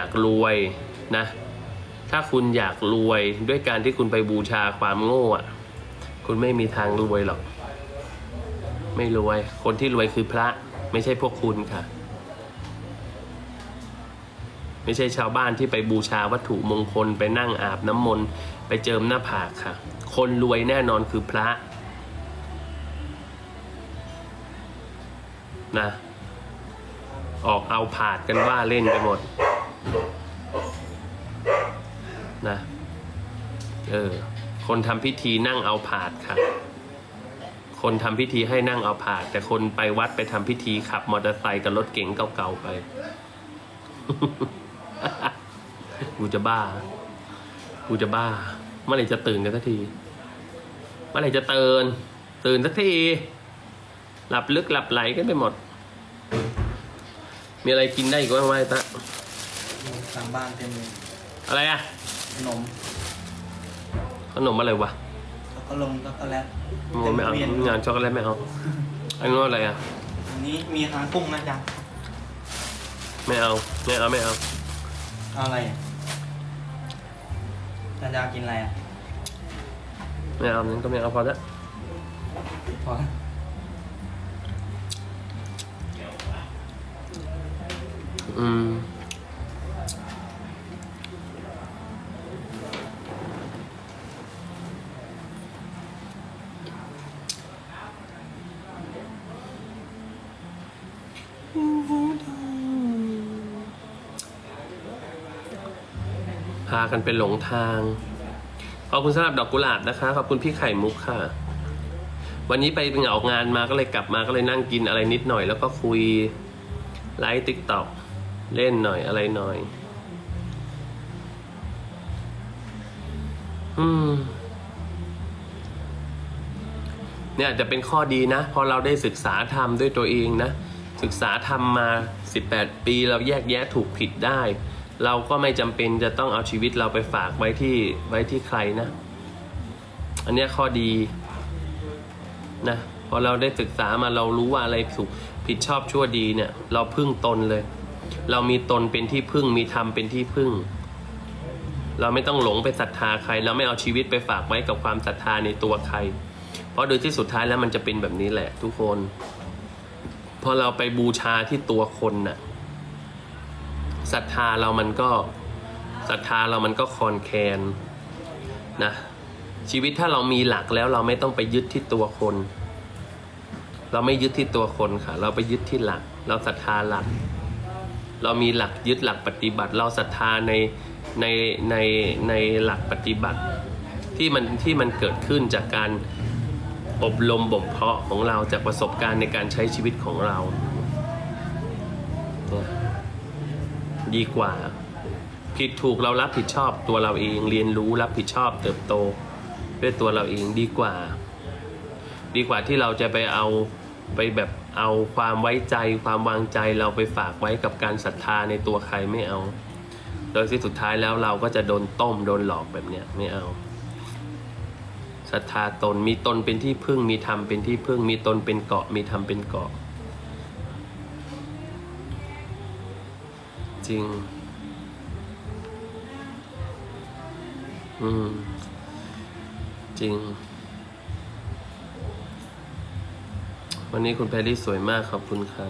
อยากรวยนะ ถ้าคุณอยากรวยด้วยการที่คุณไปบูชาความโง่อะคุณไม่มีทางรวยหรอก ไม่รวย คนที่รวยคือพระไม่ใช่พวกคุณค่ะ ไม่ใช่ชาวบ้านที่ไปบูชาวัตถุมงคลไปนั่งอาบน้ำมนต์ไปเจิมหน้าผากค่ะ คนรวยแน่นอนคือพระนะออกเอาผาดกันว่าเล่นไปหมด นะ เออ คนทำพิธีนั่งเอาผาดค่ะ คนทำพิธีให้นั่งเอาผาด แต่คนไปวัดไปทำพิธีขับมอเตอร์ไซค์กับรถเก๋งเก่าๆไป กูจะบ้า กูจะบ้า เมื่อไหร่จะตื่นกันสักที เมื่อไหร่จะตื่น ตื่นสักที หลับลึกหลับไหลกันไปหมด มีอะไรกินได้อีกบ้างไหมตะ ทางบ้านเต็มเลยอะไรอะขนมขนมอะไรวะแล้วก็ลงช็อกโกแลตโอ้ไม่เอาต็ตู้ย็นงานช็อกโกแลตไม่เอาอันนี้นอะไรอะอันนี้มีหางกุ้งนะจ๊ะไม่เอาไม่เอาไม่เอาเอาอะไรอะจ๊ะจ๊ะกินอะไรอะไม่เอานั้นก็ไม่เอาพอแล้วพออืมากันไปหลงทาง ขอบคุณสำหรับดอกกุหลาบนะคะ ขอบคุณพี่ไข่มุกค่ะ วันนี้ไปเหงางานมาก็เลยกลับมาก็เลยนั่งกินอะไรนิดหน่อย แล้วก็คุยไลฟ์ติ๊กต็อกเล่นหน่อยอะไรหน่อย อืมเนี่ยจจะเป็นข้อดีนะพอเราได้ศึกษาธรรมด้วยตัวเองนะ ศึกษาธรรมมา 18 ปีเราแยกแยะถูกผิดได้ เราก็ไม่จำเป็นจะต้องเอาชีวิตเราไปฝากไว้ที่ไว้ที่ใครนะ อันเนี้ยข้อดีนะพอเราได้ศึกษามาเรารู้ว่าอะไรถูกผิดชอบชั่วดีเนี่ย เราพึ่งตนเลย เรามีตนเป็นที่พึ่งมีธรรมเป็นที่พึ่ง เราไม่ต้องหลงไปศรัทธาใคร เราไม่เอาชีวิตไปฝากไว้กับความศรัทธาในตัวใคร เพราะโดยที่สุดท้ายแล้วมันจะเป็นแบบนี้แหละ ทุกคน พอเราไปบูชาที่ตัวคนน่ะ ศรัทธาเรามันก็ศรัทธาเรามันก็คอนแคนนะชีวิตถ้าเรามีหลักแล้วเราไม่ต้องไปยึดที่ตัวคน เราไม่ยึดที่ตัวคนค่ะ เราไปยึดที่หลัก เราศรัทธาหลัก เรามีหลักยึดหลักปฏิบัติ เราศรัทธาในในในในหลักปฏิบัติ ที่มันที่มันเกิดขึ้นจากการอบรมบ่มเพาะของเราจากประสบการณ์ในการใช้ชีวิตของเรา ดีกว่า ผิดถูกเรารับผิดชอบตัวเราเองเรียนรู้รับผิดชอบเติบโต ด้วยตัวเราเองดีกว่า ดีกว่าที่เราจะไปเอาไปแบบเอาความไว้ใจความวางใจเราไปฝากไว้กับการศรัทธาในตัวใครไม่เอา โดยที่สุดท้ายแล้วเราก็จะโดนต้มโดนหลอกแบบเนี้ยไม่เอาศรัทธาตนมีตนเป็นที่พึ่งมีธรรมเป็นที่พึ่งมีตนเป็นเกาะมีธรรมเป็นเกาะ ริง อืม จริง วันนี้คุณแพรรี่สวยมากขอบคุณค่ะ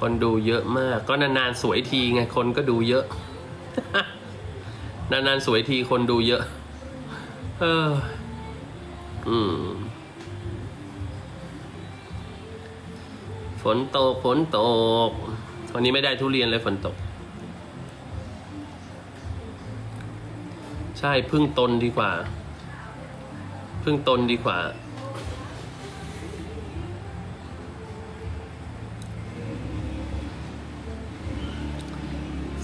คนดูเยอะมาก ก็นานๆสวยทีไง คนก็ดูเยอะ นานๆสวยทีคนดูเยอะ เออ อืม ฝนตก ฝนตก วันนี้ไม่ได้ทุเรียนเลยฝนตก ใช่พึ่งตนดีกว่า พึ่งตนดีกว่า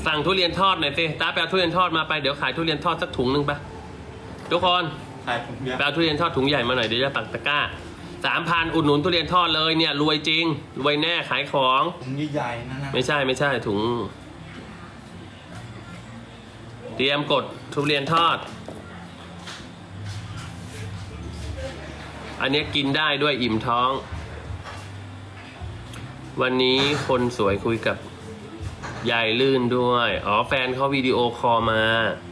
สั่งทุเรียนทอดหน่อยสิตาไปเอาทุเรียนทอดมาไปเดี๋ยวขายทุเรียนทอดสักถุงหนึ่งปะทุกคนขายถุงเดียวไปเอาทุเรียนทอดถุงใหญ่มาหน่อยเดี๋ยวจะปักตะกร้า สามพันอุดหนุนทุเรียนทอดเลยเนี่ยรวยจริง รวยแน่ขายของ ถุงใหญ่ๆนั่นนะไม่ใช่ไม่ใช่ถุง เตรียมกดทุเรียนทอด อันนี้กินได้ด้วยอิ่มท้อง วันนี้คนสวยคุยกับยายลื่นด้วย อ๋อแฟนเขาวิดีโอคอลมาแฟ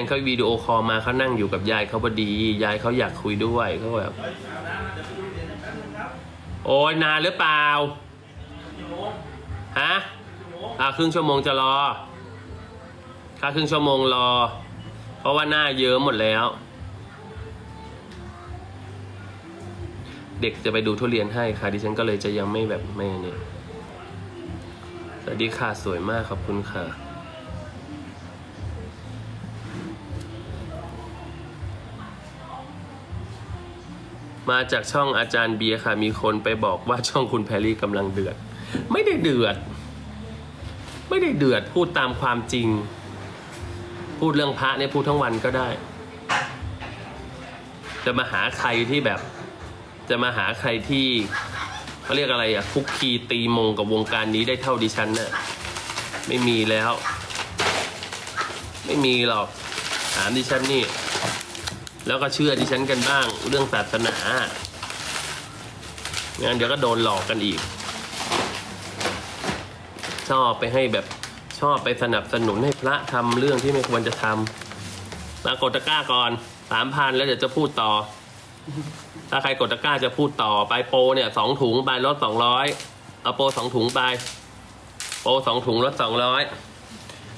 นเขาวิดีโอคอลมาเขานั่งอยู่กับยายเขาพอดี ยายเขาอยากคุยด้วยเขาแบบโอ้ยนานหรือเปล่าฮะอ่าครึ่งชั่วโมงจะรอถ้าครึ่งชั่วโมงรอ เพราะว่าหน้าเยิ้มหมดแล้ว เด็กจะไปดูทุเรียนให้ค่ะดิฉันก็เลยจะยังไม่แบบไม่เนี่ยสวัสดีค่ะสวยมากขอบคุณค่ะ มาจากช่องอาจารย์เบียร์ค่ะ มีคนไปบอกว่าช่องคุณแพรรี่กำลังเดือด ไม่ได้เดือด ไม่ได้เดือดพูดตามความจริง พูดเรื่องพระเนี่ยพูดทั้งวันก็ได้ จะมาหาใครที่แบบ จะมาหาใครที่เขาเรียกอะไรอะคุกคีตีมงกับวงการนี้ได้เท่าดิฉันน่ะไม่มีแล้ว ไม่มีหรอกถามดิฉันนี่ แล้วก็เชื่อดิฉันกันบ้างเรื่องศาสนางั้นเดี๋ยวก็โดนหลอกกันอีก ชอบไปให้แบบชอบไปสนับสนุนให้พระทำเรื่องที่ไม่ควรจะทำมากดตะกร้าก่อนสามพันแล้วเดี๋ยวจะพูดต่อ ถ้าใครกดตะกร้าจะพูดต่อไปโปรเนี่ยสองถุงไปลดสองร้อยเอาโปรสองถุงไปโปรสองถุงลดสองร้อย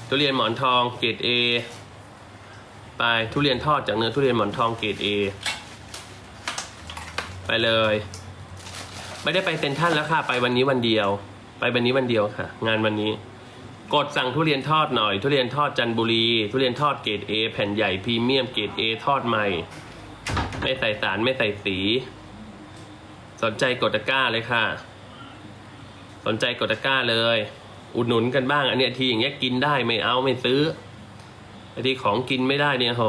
ทุเรียนหมอนทองเกรดเอ ไปทุเรียนทอดจากเนื้อทุเรียนหมอนทองเกรดเอไปเลย ไม่ได้ไปเซ็นทรัลแล้วค่ะ ไปวันนี้วันเดียว ไปวันนี้วันเดียวค่ะ งานวันนี้ กดสั่งทุเรียนทอดหน่อย ทุเรียนทอดจันบุรี ทุเรียนทอดเกรดเอแผ่นใหญ่พรีเมียมเกรดเอทอดใหม่ ไม่ใส่สารไม่ใส่สี สนใจกดตะกร้าเลยค่ะ สนใจกดตะกร้าเลย อุดหนุนกันบ้างอันเนี้ยทีอย่างเงี้ยกินได้ไม่เอาไม่ซื้อ ไอ้ที่ของกินไม่ได้เนี่ยโห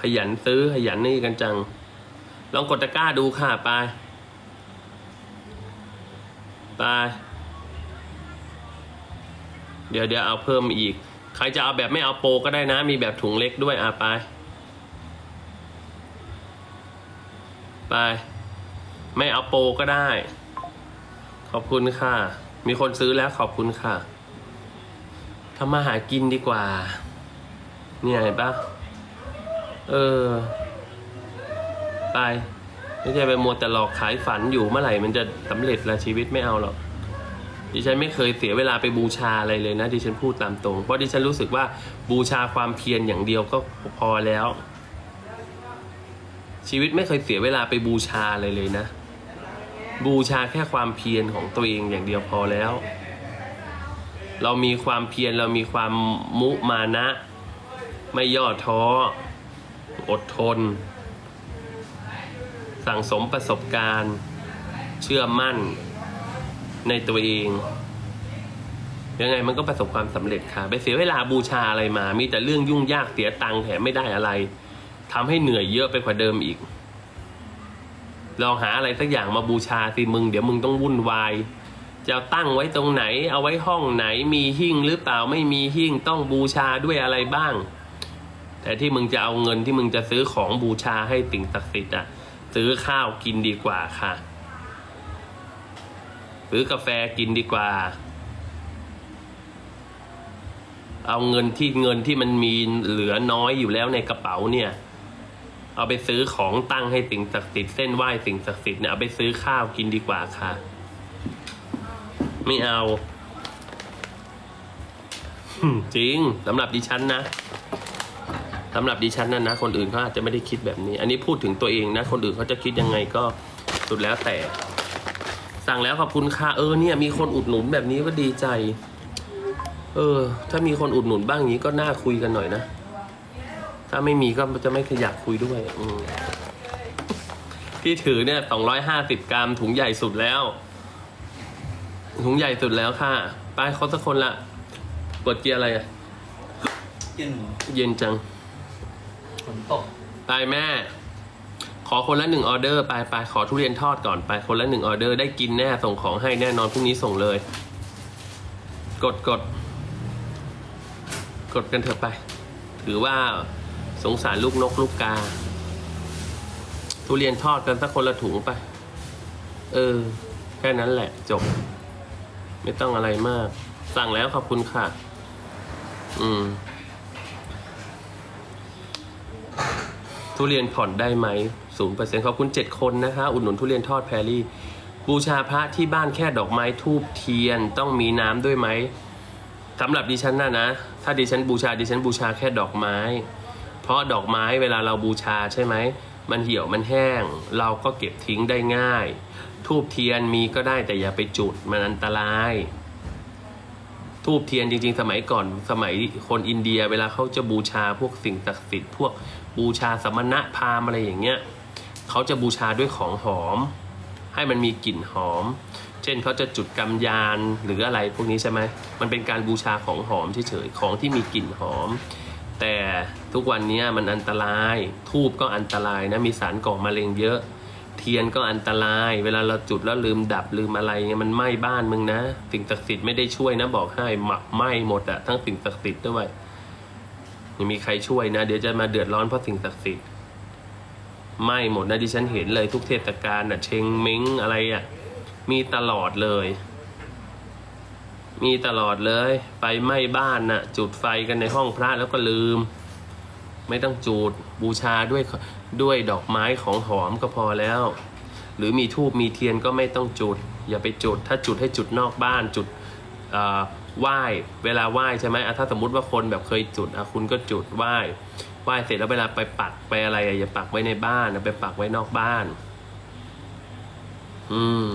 ขยันซื้อขยันนี่กันจัง ลองกดตะกร้าดูค่ะไปไปเดี๋ยวเดี๋ยวเอาเพิ่มอีก ใครจะเอาแบบไม่เอาโปก็ได้นะ มีแบบถุงเล็กด้วยอะไป ไป ไม่เอาโปก็ได้ ขอบคุณค่ะ มีคนซื้อแล้วขอบคุณค่ะทำมาหากินดีกว่า เนี่ยเห็นปะเออ ไปไม่ใช่ไปมัวแต่หลอกขายฝันอยู่เมื่อไหร่มันจะสำเร็จละชีวิตไม่เอาหรอกดิฉันไม่เคยเสียเวลาไปบูชาอะไรเลยนะดิฉันพูดตามตรง เพราะดิฉันรู้สึกว่าบูชาความเพียรอย่างเดียวก็พอแล้ว ชีวิตไม่เคยเสียเวลาไปบูชาอะไรเลยนะ บูชาแค่ความเพียรของตัวเองอย่างเดียวพอแล้ว เรามีความเพียรเรามีความมุมานะ ไม่ย่อท้อ อดทน สั่งสมประสบการณ์ เชื่อมั่นในตัวเอง ยังไงมันก็ประสบความสำเร็จค่ะ ไปเสียเวลาบูชาอะไรมา มีแต่เรื่องยุ่งยากเสียตังค์แถมไม่ได้อะไรทำให้เหนื่อยเยอะไปกว่าเดิมอีกลองหาอะไรสักอย่างมาบูชาสิมึงเดี๋ยวมึงต้องวุ่นวายจะตั้งไว้ตรงไหน เอาไว้ห้องไหนมีหิ้งหรือเปล่าไม่มีหิ้งต้องบูชาด้วยอะไรบ้าง แต่ที่มึงจะเอาเงินที่มึงจะซื้อของบูชาให้สิ่งศักดิ์สิทธิ์อะ ซื้อข้าวกินดีกว่าค่ะ ซื้อกาแฟกินดีกว่า เอาเงินที่เงินที่มันมีเหลือน้อยอยู่แล้วในกระเป๋าเนี่ย เอาไปซื้อของตั้งให้สิ่งศักดิ์สิทธิ์เส้นไหว้สิ่งศักดิ์สิทธิ์เนี่ยเอาไปซื้อข้าวกินดีกว่าค่ะ ไม่เอาจริงสำหรับดิฉันนะ สำหรับดิฉันนะนะ คนอื่นเขาอาจจะไม่ได้คิดแบบนี้ อันนี้พูดถึงตัวเองนะ คนอื่นเขาจะคิดยังไงก็สุดแล้วแต่ สั่งแล้วขอบคุณค่ะเออเนี่ย มีคนอุดหนุนแบบนี้ก็ดีใจ เออ ถ้ามีคนอุดหนุนบ้างอย่างนี้ก็น่าคุยกันหน่อยนะ ถ้าไม่มีก็จะไม่ขยักคุยด้วย อืมที่ถือเนี่ยสองร้อยห้าสิบกรัมถุงใหญ่สุดแล้ว ถุงใหญ่สุดแล้วค่ะไปเขาสักคนละกดเกียร์อะไรอะเย็นหนูเย็นจังฝ นตก ไปแม่ ขอคนละหนึ่งออเดอร์ไปไปขอทุเรียนทอดก่อนไปคนละหนึ่งออเดอร์ได้กินแน่ส่งของให้แน่นอนพรุ่งนี้ส่งเลย กดกดกดกันเถอะไป ถือว่าสงสารลูกนกลูกกา ทุเรียนทอดกันสักคนละถุงไป เออ แค่นั้นแหละจบ ไม่ต้องอะไรมาก สั่งแล้วขอบคุณค่ะ อืม ทุเรียนผ่อนได้ไหมศูนย์เปอร์เซ็นต์ขอบคุณเจ็ดคนนะคะ อุดหนุนทุเรียนทอดแพรรี่บูชาพระที่บ้านแค่ดอกไม้ทูบเทียนต้องมีน้ำด้วยไหมสำหรับดิฉันนะนะ ถ้าดิฉันบูชาดิฉันบูชาแค่ดอกไม้ เพราะดอกไม้เวลาเราบูชาใช่ไหมมันเหี่ยวมันแห้ง เราก็เก็บทิ้งได้ง่าย ทูบเทียนมีก็ได้แต่อย่าไปจุดมันอันตราย ทูบเทียนจริง ๆ สมัยก่อนสมัยคนอินเดียเวลาเขาจะบูชาพวกสิ่งศักดิ์สิทธิ์พวกบูชาสมณะพราหมณ์อะไรอย่างเงี้ยเขาจะบูชาด้วยของหอม ให้มันมีกลิ่นหอม เช่นเขาจะจุดกำยานหรืออะไรพวกนี้ใช่ไหมมันเป็นการบูชาของหอมเฉยๆของที่มีกลิ่นหอม แต่ทุกวันนี้มันอันตรายทูบก็อันตรายนะมีสารก่อมะเร็งเยอะ เทียนก็อันตราย เวลาเราจุดแล้วลืมดับลืมอะไรเนี่ยมันไหม้บ้านมึงนะ สิ่งศักดิ์สิทธิ์ไม่ได้ช่วยนะบอกให้หมักไหม้หมดอะทั้งสิ่งศักดิ์สิทธิ์ด้วยยังมีใครช่วยนะ เดี๋ยวจะมาเดือดร้อนเพราะสิ่งศักดิ์สิทธิ์ไหม้หมดนะดิฉันเห็นเลยทุกเทศกาลอะเชงเม้งอะไรอะมีตลอดเลย มีตลอดเลยไฟไหม้บ้านน่ะ จุดไฟกันในห้องพระแล้วก็ลืม ไม่ต้องจูดบูชาด้วยด้วยดอกไม้ของหอมก็พอแล้ว หรือมีทูบมีเทียนก็ไม่ต้องจุด อย่าไปจุด ถ้าจุดให้จุดนอกบ้านจุดไหว้เวลาไหว้ใช่ไหมถ้าสมมติว่าคนแบบเคยจุดคุณก็จุดไหว้ไหว้เสร็จแล้วเวลาไปปักไปอะไรอย่าปักไว้ในบ้านอะไปปักไว้นอกบ้าน อืม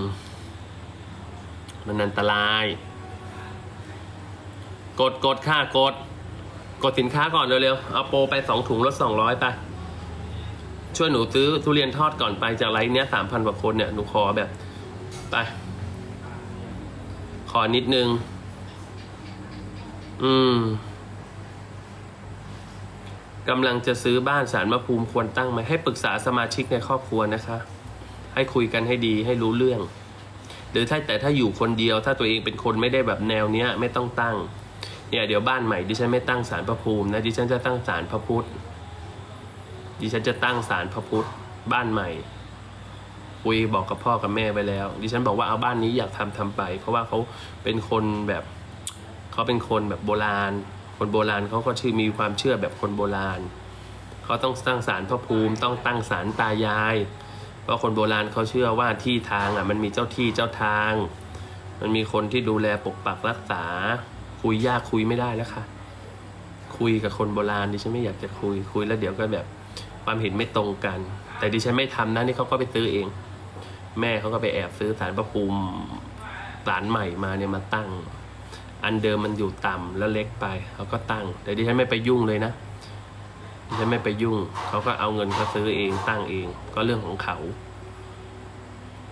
มันอันตราย กดกดค่ากด กดสินค้าก่อนเร็วๆ เอาโปรไปสองถุงลดสองร้อยไป ช่วยหนูซื้อทุเรียนทอดก่อนไปจากไลฟ์เนี้ยสามพันกว่าคนเนี่ย หนูขอแบบ ไป ขอนิดนึง อืมกำลังจะซื้อบ้านสารมะภูมิควรตั้งไหมให้ปรึกษาสมาชิกในครอบครัวนะคะ ให้คุยกันให้ดีให้รู้เรื่อง หรือถ้าแต่ถ้าอยู่คนเดียวถ้าตัวเองเป็นคนไม่ได้แบบแนวเนี้ย ไม่ต้องตั้ง เนี่ยเดี๋ยวบ้านใหม่ดิฉันไม่ตั้งศาลพระภูมินะดิฉันจะตั้งศาลพระพุทธดิฉันจะตั้งศาลพระพุทธบ้านใหม่คุยบอกกับพ่อกับแม่ไปแล้ว ดิฉันบอกว่าเอาบ้านนี้อยากทำทำไป เพราะว่าเขาเป็นคนแบบเขาเป็นคนแบบโบราณ คนโบราณเขาก็ชื่อมีความเชื่อแบบคนโบราณเขาต้องตั้งศาลพระภูมิ ต้องตั้งศาลตายายเพราะคนโบราณเขาเชื่อว่าที่ทางอะมันมีเจ้าที่เจ้าทาง มันมีคนที่ดูแลปกปักรักษา คุยยากคุยไม่ได้แล้วค่ะ คุยกับคนโบราณดิฉันไม่อยากจะคุยคุยแล้วเดี๋ยวก็แบบความเห็นไม่ตรงกัน แต่ดิฉันไม่ทำนะนี่เขาก็ไปซื้อเอง แม่เขาก็ไปแอบซื้อสารพระภูมิสารใหม่มาเนี่ยมาตั้ง อันเดิมมันอยู่ต่ำแล้วเล็กไปเขาก็ตั้ง แต่ดิฉันไม่ไปยุ่งเลยนะดิฉันไม่ไปยุ่งเขาก็เอาเงินเขาซื้อเองตั้งเอง ก็เรื่องของเขา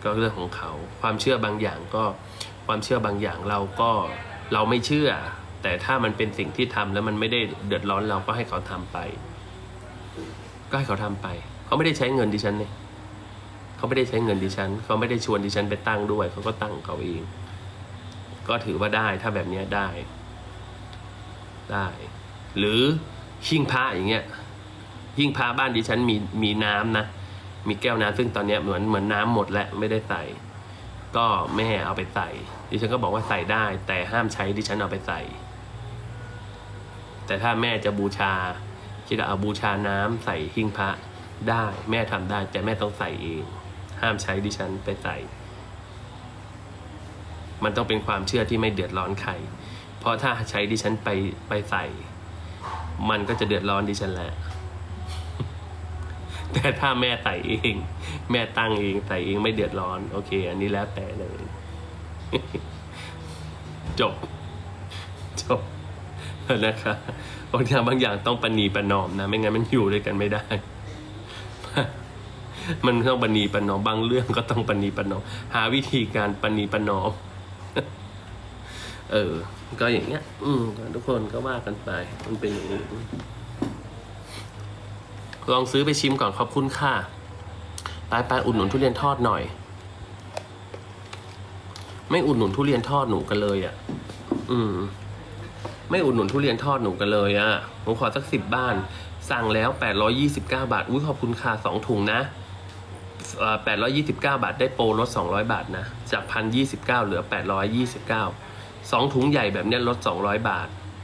ก็เรื่องของเขา ความเชื่อบางอย่างก็ความเชื่อบางอย่างเราก็ เราไม่เชื่อ แต่ถ้ามันเป็นสิ่งที่ทำแล้วมันไม่ได้เดือดร้อนเราก็ให้เขาทำไป ก็ให้เขาทำไป เขาไม่ได้ใช้เงินดิฉันเนี่ยเขาไม่ได้ใช้เงินดิฉัน เขาไม่ได้ชวนดิฉันไปตั้งด้วย เขาก็ตั้งเขาเอง ก็ถือว่าได้ถ้าแบบนี้ได้ ได้ หรือหิ้งพระอย่างเงี้ยหิ้งพระบ้านดิฉันมีมีน้ำนะมีแก้วน้ำซึ่งตอนเนี้ยเหมือนเหมือนน้ำหมดแล้วไม่ได้ใส่ ก็แม่เอาไปใส่ ดิฉันก็บอกว่าใส่ได้ แต่ห้ามใช้ดิฉันเอาไปใส่ แต่ถ้าแม่จะบูชาคิดว่าเอาบูชาน้ำใส่หิ้งพระได้ แม่ทำได้ แต่แม่ต้องใส่เอง ห้ามใช้ดิฉันไปใส่ มันต้องเป็นความเชื่อที่ไม่เดือดร้อนใคร เพราะถ้าใช้ดิฉันไปไปใส่ มันก็จะเดือดร้อนดิฉันแหละ แต่ถ้าแม่ใส่เอง แม่ตั้งเองใส่เองไม่เดือดร้อน โอเค อันนี้แล้วแต่เลย จบ จบนะคะบางอย่างบางอย่างต้องปณีประนอมนะ ไม่งั้นมันอยู่ด้วยกันไม่ได้ มันต้องปณีประนอมบางเรื่องก็ต้องปณีประนอม หาวิธีการปณีประนอม เออ ก็อย่างเงี้ย อืมทุกคนก็ว่ากันไป มันเป็นอย่างนี้ ลองซื้อไปชิมก่อนขอบคุณค่ะไปไปอุดหนุนทุเรียนทอดหน่อย ไม่อุดหนุนทุเรียนทอดหนูกันเลยอะ่ะ อืม ไม่อุดหนุนทุเรียนทอดหนูกันเลยอะ่ะผมขอสักสิบบ้าน สั่งแล้วแปดร้อยี่สิบเก้าบาท อุ้ยขอบคุณค่ะสองถุงนะแปดร้อยี่สิบเก้าบาทได้โปรลดสองร้อยบาทนะ จากพันยี่สิบเก้าเหลือแปดร้อยยี่สิบเก้าสองถุงใหญ่แบบนี้ลดสองร้อยบาท